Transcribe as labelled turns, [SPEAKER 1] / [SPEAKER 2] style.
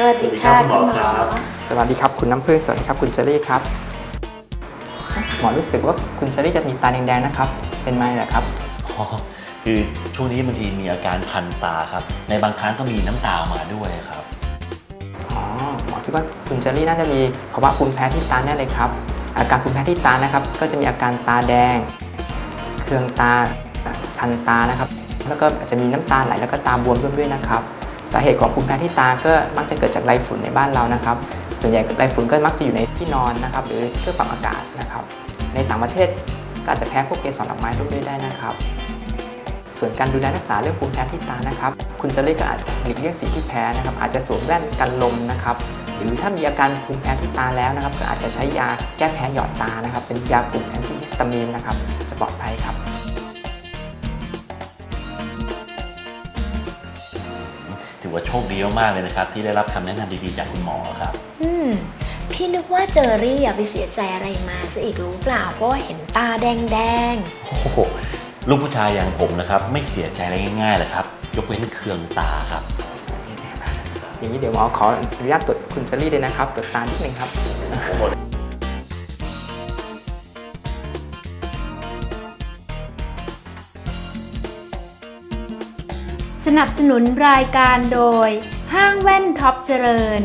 [SPEAKER 1] สวัสดีค่ะ
[SPEAKER 2] สวัสดีครับ
[SPEAKER 1] คุณหม
[SPEAKER 2] คุณหมอครั
[SPEAKER 1] อบ
[SPEAKER 3] สวัสดีครับคุณน้ำพึ่งสวัสดีครับคุณเจอรี่ครับ หมอรู้สึกว่าคุณเจอรี่จะมีตาแดงๆนะครับ เป็นไหมเหรอครับ
[SPEAKER 2] อ๋อคือช่วงนี้บางทีมีอาการคันตาครับ ในบางครั้งก็มีน้ำตาออกมาด้วยครับ
[SPEAKER 3] อ๋อหมอคิดว่าคุณเจอรี่น่าจะมีภาวะภูมิแพ้ที่ตาแน่เลยครับ อาการภูมิแพ้ที่ตานะครับ ก็จะมีอาการตาแดง เคืองตาคันตานะครับ แล้วก็อาจจะมีน้ำตาไหลแล้วก็ตาบวมร่วมด้วยนะครับ สาเหตุของภูมิแพ้ที่ตาก็มักจะเกิดจากไรฝุ่นในบ้านเรานะครับ ส่วนใหญ่ไรฝุ่นก็มักจะอยู่ในที่นอนนะครับ หรือเครื่องปรับอากาศนะครับ ในต่างประเทศก็อาจจะแพ้พวกเกสรดอกไม้ร่วมด้วยได้นะครับ ส่วนการดูแลรักษาเรื่องภูมิแพ้ที่ตานะครับ คุณจะเลี่ก็อาจหลีกเลี่ยงสีที่แพ้นะครับ อาจจะสวมแว่นกันลมนะครับ หรือถ้ามีอาการภูมิแพ้ที่ตาแล้วนะครับ ก็อาจจะใช้ยาแก้แพ้หยอดตานะครับ เป็นยากลุ่มแอนติฮิสตามีนนะครับ จะปลอดภัยครับ
[SPEAKER 2] ถือว่าโชคดีมากๆเลยนะครับ ที่ได้รับคำแนะนำดีๆจากคุณหมอครับ
[SPEAKER 1] อืม พี่นึกว่าเจอรี่อะไปเสียใจอะไรมาซะอีกรู้เปล่า เพราะว่าเห็นตาแดง
[SPEAKER 2] โอ้โหลูกผู้ชายอย่างผมนะครับ ไม่เสียใจอะไรง่ายๆเลยครับ ยกเว้นเคืองตาครับ
[SPEAKER 3] อย่างนี้เดี๋ยวหมอขออนุญาตตรวจคุณเจอรี่เลยนะครับตรวจตานิดนึงครับ
[SPEAKER 4] สนับสนุนรายการโดย ห้างแว่นท็อปเจริญ